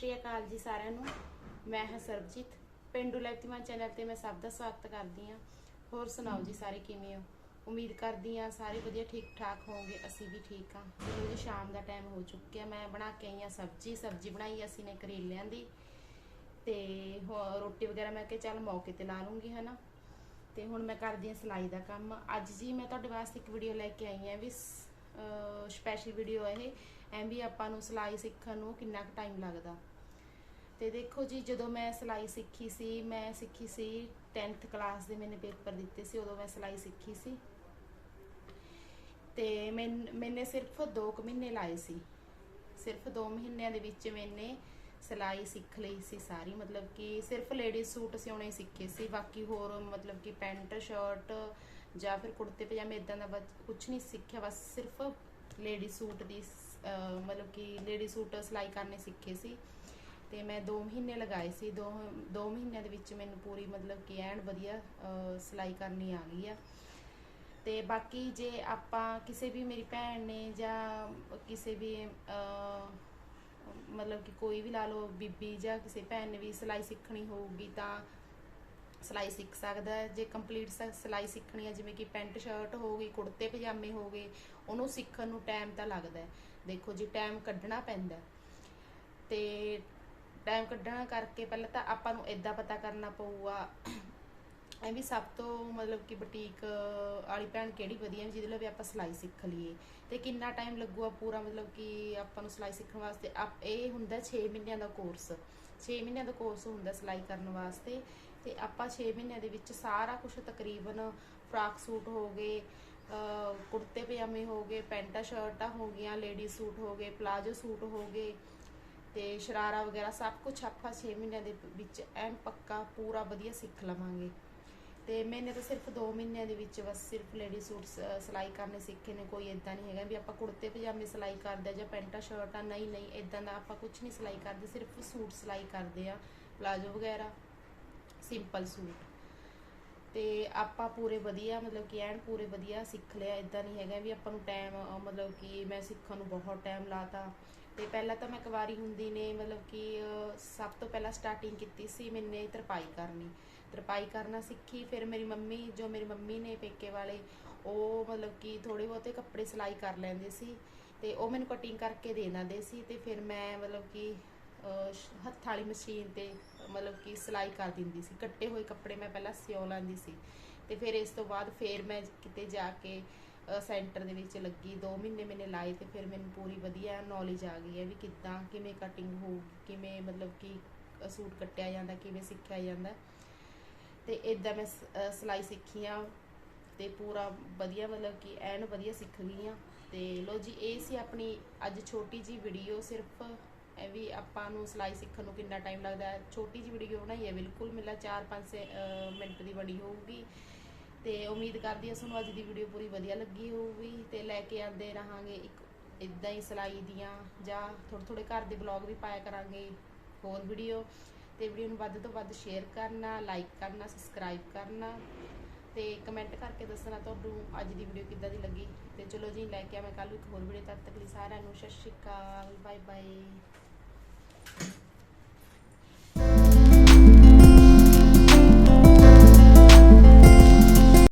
ਸ਼੍ਰੀ ਅਕਾਲ ਜੀ ਸਾਰਿਆਂ ਨੂੰ। ਮੈਂ ਹਾਂ ਸਰਬਜੀਤ। ਪਿੰਡੂ ਲੈਪਤੀਮਾਨ ਚੈਨਲ ਤੇ ਮੈਂ ਸਭ ਦਾ ਸਵਾਗਤ ਕਰਦੀ ਹਾਂ। ਹੋਰ ਸੁਣਾਓ ਜੀ ਸਾਰੇ ਕਿਵੇਂ ਹੋ? ਉਮੀਦ ਕਰਦੀ ਹਾਂ ਸਾਰੇ ਵਧੀਆ ਠੀਕ ਠਾਕ ਹੋਵੋਗੇ। ਅਸੀਂ ਵੀ ਠੀਕ ਹਾਂ। ਚਲੋ ਜੀ, ਸ਼ਾਮ ਦਾ ਟਾਈਮ ਹੋ ਚੁੱਕਿਆ। ਮੈਂ ਬਣਾ ਕੇ ਆਈ ਹਾਂ ਸਬਜ਼ੀ। ਸਬਜ਼ੀ ਬਣਾਈ ਅਸੀਂ ਨੇ ਕਰੇਲਿਆਂ ਦੀ। ਤੇ ਹੋ- ਰੋਟੀ ਵਗੈਰਾ ਮੈਂ ਕਿਹਾ ਚੱਲ ਮੌਕੇ ਤੇ ਲਾ ਲੂੰਗੀ, ਹਨਾ। ਤੇ ਹੁਣ ਮੈਂ ਕਰਦੀ ਹਾਂ ਸਿਲਾਈ ਦਾ ਕੰਮ। ਅੱਜ ਜੀ ਮੈਂ ਤੁਹਾਡੇ ਵਾਸਤੇ ਇੱਕ ਵੀਡੀਓ ਲੈ ਕੇ ਆਈ ਹਾਂ ਵੀ ਸਪੈਸ਼ਲ ਵੀਡੀਓ ਇਹ। ਐਂ ਵੀ ਆਪਾਂ ਨੂੰ ਸਿਲਾਈ ਸਿੱਖਣ ਨੂੰ ਕਿੰਨਾ ਕੁ ਟਾਈਮ ਲੱਗਦਾ। ਤੇ ਦੇਖੋ ਜੀ, ਜਦੋਂ ਮੈਂ ਸਿਲਾਈ ਸਿੱਖੀ ਸੀ, ਮੈਂ ਸਿੱਖੀ ਸੀ 10th ਕਲਾਸ ਦੇ ਮੈਨੇ ਪੇਪਰ ਦਿੱਤੇ ਸੀ, ਉਦੋਂ ਮੈਂ ਸਿਲਾਈ ਸਿੱਖੀ ਸੀ। ਤੇ ਮੈਨ- ਮੈਨੇ ਸਿਰਫ 2 ਮਹੀਨੇ ਲਾਏ ਸੀ। ਸਿਰਫ 2 ਮਹੀਨਿਆਂ ਦੇ ਵਿੱਚ ਮੈਨੇ ਸਿਲਾਈ ਸਿੱਖ ਲਈ ਸੀ ਸਾਰੀ। ਮਤਲਬ ਕਿ ਸਿਰਫ ਲੇਡੀ ਸੂਟ ਸਿਉਣੇ ਸਿੱਖੇ ਸੀ। ਬਾਕੀ ਹੋਰ ਮਤਲਬ ਕਿ ਪੈਂਟ, ਸ਼ਰਟ ਜਾਂ ਫਿਰ ਕੁੜਤੇ, ਪਜਾਮੇ ਇਦਾਂ ਦਾ ਕੁਝ ਨਹੀਂ ਸਿੱਖਿਆ, ਬਸ ਸਿਰਫ ਲੇਡੀ ਸੂਟ ਦੀ ਮਤਲਬ ਕਿ ਲੇਡੀ ਸੂਟ ਸਿਲਾਈ ਕਰਨੇ ਸਿੱਖੇ ਸੀ। ਤੇ ਮੈਂ 2 ਮਹੀਨੇ ਲਗਾਏ ਸੀ 2 2 ਮਹੀਨਿਆਂ ਦੇ ਵਿੱਚ ਮੈਨੂੰ ਪੂਰੀ ਮਤਲਬ ਕਿ ਐਨ ਵਧੀਆ ਸਿਲਾਈ ਕਰਨੀ ਆ ਗਈ ਆ। ਤੇ ਬਾਕੀ ਜੇ ਆਪਾਂ ਕਿਸੇ ਵੀ ਮੇਰੀ ਭੈਣ ਨੇ ਜਾਂ ਕਿਸੇ ਵੀ ਮਤਲਬ ਕਿ ਕੋਈ ਵੀ ਲਾ ਲਓ ਬੀਬੀ ਜਾਂ ਕਿਸੇ ਭੈਣ ਨੇ ਵੀ ਸਿਲਾਈ ਸਿੱਖਣੀ ਹੋਊਗੀ ਤਾਂ ਸਿਲਾਈ ਸਿੱਖ ਸਕਦਾ ਹੈ। ਜੇ ਕੰਪਲੀਟ ਸਿਲਾਈ ਸਿੱਖਣੀ ਹੈ ਜਿਵੇਂ ਕਿ ਪੈਂਟ ਸ਼ਰਟ ਹੋ ਗਈ, ਕੁੜਤੇ ਪਜਾਮੇ ਹੋ ਗਏ, ਉਹਨੂੰ ਸਿੱਖਣ ਨੂੰ ਟਾਈਮ ਤਾਂ ਲੱਗਦਾ ਦੇਖੋ ਜੀ ਟਾਈਮ ਕੱਢਣਾ ਪੈਂਦਾ ਹੈ। ਤੇ ਟਾਈਮ ਕੱਢਣਾ ਕਰਕੇ ਪਹਿਲਾਂ ਤਾਂ ਆਪਾਂ ਨੂੰ ਇਦਾਂ ਪਤਾ ਕਰਨਾ ਪਊਗਾ। ਇਹ ਵੀ ਸਭ ਤੋਂ ਮਤਲਬ ਕਿ ਬੁਟੀਕ ਵਾਲੀ ਭੈਣ ਕਿਹੜੀ ਵਧੀਆ ਵੀ ਜਿਹਦੇ ਲਈ ਵੀ ਆਪਾਂ ਸਿਲਾਈ ਸਿੱਖ ਲਈਏ। ਤੇ ਕਿੰਨਾ ਟਾਈਮ ਲੱਗੂਗਾ ਪੂਰਾ ਮਤਲਬ ਕਿ ਆਪਾਂ ਨੂੰ ਸਿਲਾਈ ਸਿੱਖਣ ਵਾਸਤੇ? ਆਪ ਇਹ ਹੁੰਦਾ 6 ਮਹੀਨਿਆਂ ਦਾ ਕੋਰਸ 6 ਮਹੀਨਿਆਂ ਦਾ ਕੋਰਸ ਹੁੰਦਾ ਸਿਲਾਈ ਕਰਨ ਵਾਸਤੇ। ਤੇ ਆਪਾਂ 6 ਮਹੀਨਿਆਂ ਦੇ ਵਿੱਚ ਸਾਰਾ ਕੁਝ ਤਕਰੀਬਨ ਫਰਾਕ ਸੂਟ ਹੋ ਗਏ ਕੁੜਤੇ ਪਜਾਮੇ ਹੋ ਗਏ, ਪੈਂਟਾ, ਸ਼ਰਟਾਂ ਹੋ ਗਈਆਂ ਲੇਡੀ ਸੂਟ ਹੋ ਗਏ, ਪਲਾਜੋ ਸੂਟ ਹੋ ਗਏ। ਤੇ ਸ਼ਰਾਰਾ ਵਗੈਰਾ ਸਭ ਕੁਝ ਆਪਾਂ 6 ਮਹੀਨਿਆਂ ਦੇ ਵਿੱਚ ਐਨ ਪੱਕਾ ਪੂਰਾ ਵਧੀਆ ਸਿੱਖ ਲਵਾਂਗੇ। ਤੇ ਮੈਨੇ ਤਾਂ ਸਿਰਫ 2 ਮਹੀਨਿਆਂ ਦੇ ਵਿੱਚ ਬਸ ਸਿਰਫ ਲੇਡੀ ਸੂਟ ਸਿਲਾਈ ਕਰਨੇ ਸਿੱਖੇ ਨੇ, ਕੋਈ ਇਦਾਂ ਨਹੀਂ ਹੈਗਾ ਵੀ ਆਪਾਂ ਕੁੜਤੇ ਪਜਾਮੇ ਸਿਲਾਈ ਕਰਦੇ ਆ ਜਾਂ ਪੈਂਟਾ, ਸ਼ਰਟਾਂ, ਨਹੀਂ ਨਹੀਂ ਇਦਾਂ ਦਾ ਆਪਾਂ ਕੁਝ ਨਹੀਂ ਸਿਲਾਈ ਕਰਦੇ, ਸਿਰਫ ਸੂਟ ਸਿਲਾਈ ਕਰਦੇ ਆ, ਪਲਾਜੋ ਵਗੈਰਾ ਸਿੰਪਲ ਸੂਟ। ਤੇ ਆਪਾਂ ਪੂਰੇ ਵਧੀਆ, ਮਤਲਬ ਕਿ ਐਨ ਪੂਰੇ ਵਧੀਆ ਸਿੱਖ ਲਿਆ ਇਦਾਂ ਨਹੀਂ ਹੈਗਾ ਵੀ ਆਪਾਂ ਨੂੰ ਟਾਈਮ ਮਤਲਬ ਕਿ ਮੈਂ ਸਿੱਖਣ ਨੂੰ ਬਹੁਤ ਟਾਈਮ ਲਾਤਾ। ਤੇ ਪਹਿਲਾਂ ਤਾਂ ਮੈਂ ਕੁਵਾਰੀ ਹੁੰਦੀ ਨੇ, ਮਤਲਬ ਕਿ ਸਭ ਤੋਂ ਪਹਿਲਾਂ ਸਟਾਰਟਿੰਗ ਕੀਤੀ ਸੀ ਮੈਨੇ ਤਰਪਾਈ ਕਰਨੀ। ਤਰਪਾਈ ਕਰਨਾ ਸਿੱਖੀ, ਫਿਰ ਮੇਰੀ ਮੰਮੀ, ਜੋ ਮੇਰੀ ਮੰਮੀ ਨੇ ਪੇਕੇ ਵਾਲੇ, ਉਹ ਮਤਲਬ ਕਿ ਥੋੜੇ ਬਹੁਤੇ ਕੱਪੜੇ ਸਿਲਾਈ ਕਰ ਲੈਂਦੇ ਸੀ ਤੇ ਉਹ ਮੈਨੂੰ ਕਟਿੰਗ ਕਰਕੇ ਦੇ ਦਿੰਦੇ ਸੀ ਤੇ ਫਿਰ ਮੈਂ ਮਤਲਬ ਕਿ ਸ਼- ਹੱਥ ਵਾਲੀ ਮਸ਼ੀਨ ਤੇ ਮਤਲਬ ਕਿ ਸਿਲਾਈ ਕਰ ਦਿੰਦੀ ਸੀ। ਕੱਟੇ ਹੋਏ ਕੱਪੜੇ ਮੈਂ ਪਹਿਲਾਂ ਸਿਉ ਲੈਂਦੀ ਸੀ ਤੇ ਫਿਰ ਇਸ ਤੋਂ ਬਾਅਦ ਫਿਰ ਮੈਂ ਕਿਤੇ ਜਾ ਕੇ ਸੈਂਟਰ ਦੇ ਵਿੱਚ ਲੱਗੀ 2 ਮਹੀਨੇ ਮੈਨੇ ਲਾਏ ਤੇ ਫਿਰ ਮੈਨੂੰ ਪੂਰੀ ਵਧੀਆ ਨੌਲੇਜ ਆ ਗਈ ਹੈ ਵੀ ਕਿੱਦਾਂ, ਕਿਵੇਂ ਕਟਿੰਗ ਹੋਊਗੀ ਕਿਵੇਂ ਮਤਲਬ ਕਿ ਸੂਟ ਕੱਟਿਆ ਜਾਂਦਾ, ਕਿਵੇਂ ਸਿੱਖਿਆ ਜਾਂਦਾ। ਤੇ ਇਦਾਂ ਮੈਂ ਸ- ਸਿਲਾਈ ਸਿੱਖੀ ਆ ਤੇ ਪੂਰਾ ਵਧੀਆ ਮਤਲਬ ਕਿ ਐਨ ਵਧੀਆ ਸਿੱਖ ਗਈ ਆ। ਤੇ ਲੋ ਜੀ, ਇਹ ਸੀ ਆਪਣੀ ਅੱਜ ਛੋਟੀ ਜੀ ਵੀਡੀਓ ਸਿਰਫ, ਇਹ ਵੀ ਆਪਾਂ ਨੂੰ ਸਿਲਾਈ ਸਿੱਖਣ ਨੂੰ ਕਿੰਨਾ ਟਾਈਮ ਲੱਗਦਾ। ਛੋਟੀ ਜੀ ਵੀਡੀਓ ਬਣਾਈ ਹੈ, ਬਿਲਕੁਲ ਮੇਰਾ 4-5 ਮਿੰਟ ਦੀ ਬਣੀ ਹੋਊਗੀ। ਤੇ ਉਮੀਦ ਕਰਦੀ ਹਾਂ ਤੁਹਾਨੂੰ ਅੱਜ ਦੀ ਵੀਡੀਓ ਪੂਰੀ ਵਧੀਆ ਲੱਗੀ ਹੋਊਗੀ ਤੇ ਲੈ ਕੇ ਆਉਂਦੇ ਰਹਾਂਗੇ ਇੱਕ ਇਦਾਂ ਹੀ ਸਿਲਾਈ ਦੀਆਂ ਜਾਂ ਥੋੜੇ ਥੋੜੇ ਘਰ ਦੇ ਬਲੌਗ ਵੀ ਪਾਇਆ ਕਰਾਂਗੇ ਹੋਰ ਵੀਡੀਓ ਤੇ ਵੀਡੀਓ ਨੂੰ ਵੱਧ ਤੋਂ ਵੱਧ ਸ਼ੇਅਰ ਕਰਨਾ ਲਾਈਕ ਕਰਨਾ ਸਬਸਕ੍ਰਾਈਬ ਕਰਨਾ ਤੇ ਕਮੈਂਟ ਕਰਕੇ ਦੱਸਣਾ ਤੁਹਾਨੂੰ ਅੱਜ ਦੀ ਵੀਡੀਓ ਕਿੱਦਾਂ ਦੀ ਲੱਗੀ। ਤੇ ਚਲੋ ਜੀ, ਲੈ ਕੇ ਆ ਮੈਂ ਕੱਲ ਨੂੰ ਇੱਕ ਹੋਰ ਵੀਡੀਓ ਤਦ ਤੱਕ ਲਈ ਸਾਰਿਆਂ ਨੂੰ ਸਤਿ ਸ਼੍ਰੀ ਅਕਾਲ ਬਾਏ ਬਾਏ